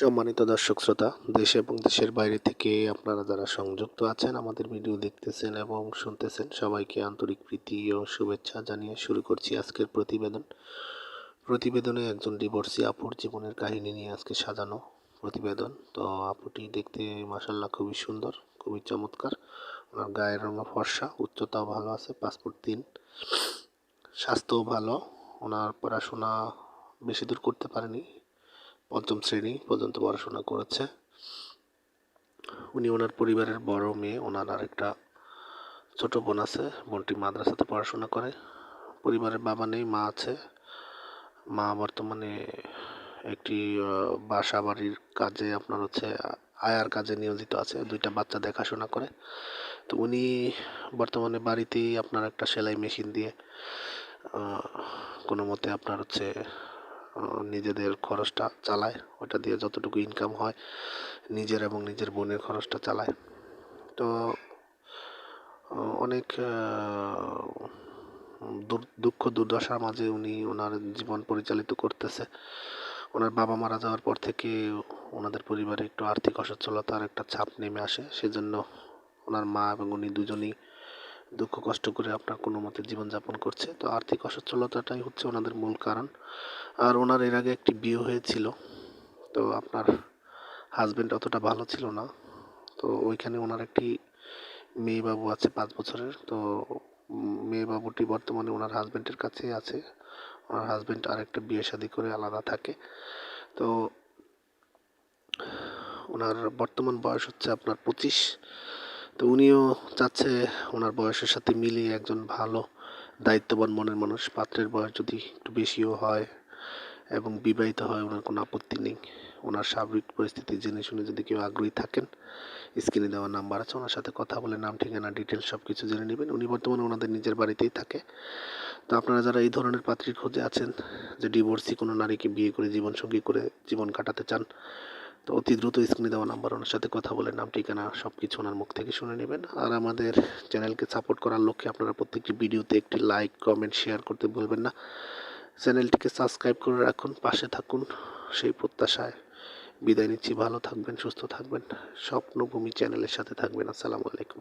সম্মানিত দর্শক শ্রোতা, দেশ এবং দেশের বাইরে থেকে আপনারা যারা সংযুক্ত আছেন, আমাদের ভিডিও দেখতেছেন এবং শুনতেছেন, সবাইকে আন্তরিক প্রীতি ও শুভেচ্ছা জানিয়ে শুরু করছি আজকের প্রতিবেদন। প্রতিবেদনে একজন ডিভোর্সি আপুর জীবনের কাহিনী নিয়ে আজকে সাজানো প্রতিবেদন। তো আপুটি দেখতে মাসাল্লাহ খুবই সুন্দর, খুবই চমৎকার। ওনার গায়ের রঙ ফর্সা, উচ্চতাও ভালো আছে পাসপোর্ট তিন। স্বাস্থ্যও ভালো, ওনার পড়াশোনা বেশি দূর করতে পারেনি পঞ্চম শ্রেণি পর্যন্ত পড়াশোনা করেছে। উনি ওনার পরিবারের বড় মেয়ে, ওনার আরেকটা ছোট বোন আছে, বোনটি মাদ্রাসাতে পড়াশোনা করে। পরিবারের বাবা নেই, মা আছে। মা বর্তমানে একটি বাসা বাড়ির কাজে আপনার হচ্ছে আয়ার কাজে নিয়োজিত আছে, দুইটা বাচ্চা দেখাশোনা করে। তো উনি বর্তমানে বাড়িতেই আপনার একটা সেলাই মেশিন দিয়ে কোনো মতে আপনার হচ্ছে নিজেদের খরচটা চালায়। ওটা দিয়ে যতটুকু ইনকাম হয়, নিজের এবং নিজের বোনের খরচটা চালায়। তো অনেক দুঃখ দুর্দশার মাঝে উনি ওনার জীবন পরিচালিত করতেছে। ওনার বাবা মারা যাওয়ার পর থেকে ওনাদের পরিবারে একটু আর্থিক অসচ্ছলতার একটা ছাপ নেমে আসে। সেজন্য ওনার মা এবং উনি দুজনেই দুঃখ, কষ্ট করে আপনার কোনো মতে জীবনযাপন করছে। তো আর্থিক অসচ্ছলতাটাই হচ্ছে ওনাদের মূল কারণ। আর ওনার এর আগে একটি বিয়ে হয়েছিল। তো আপনার হাজব্যান্ড অতটা ভালো ছিল না। তো ওইখানে ওনার একটি মেয়ে বাবু আছে পাঁচ বছরের। তো মেয়ে বাবুটি বর্তমানে ওনার হাজব্যান্ডের কাছেই আছে। ওনার হাজবেন্ড আরেকটা বিয়ে শাদী করে আলাদা থাকে। তো ওনার বর্তমান বয়স হচ্ছে আপনার পঁচিশ। তো উনিও চাচ্ছে ওনার বয়সের সাথে মিলিয়ে একজন ভালো, দায়িত্ববান মনের মানুষ। পাত্রের বয়স যদি একটু বেশিও হয় এবং বিবাহিত হয়, ওনার কোনো আপত্তি নেই। ওনার স্বাভাবিক পরিস্থিতি জেনে শুনে যদি কেউ আগ্রহী থাকেন, স্ক্রিনে দেওয়া নাম্বার আছে, ওনার সাথে কথা বলে নাম, ঠিকানা ডিটেলস সব কিছু জেনে নেবেন। উনি বর্তমানে ওনাদের নিজের বাড়িতেই থাকে। তো আপনারা যারা এই ধরনের পাত্রীর খোঁজে আছেন, যে ডিভোর্সি কোনো নারীকে বিয়ে করে জীবনসঙ্গী করে জীবন কাটাতে চান তো অতি দ্রুত স্ক্রিনে দেওয়া নাম্বার ওনার সাথে কথা বলে নাম, ঠিকানা সব কিছু ওনার মুখ থেকে শুনে নেবেন। আর আমাদের চ্যানেলকে সাপোর্ট করার লক্ষ্যে আপনারা প্রত্যেকটি ভিডিওতে একটি লাইক কমেন্ট শেয়ার করতে ভুলবেন না। চ্যানেলটিকে সাবস্ক্রাইব করে রাখুন, পাশে থাকুন। সেই প্রত্যাশায় বিদায় নিচ্ছি। ভালো থাকবেন, সুস্থ থাকবেন। স্বপ্নভূমি চ্যানেলের সাথে থাকবেন। আসসালামু আলাইকুম।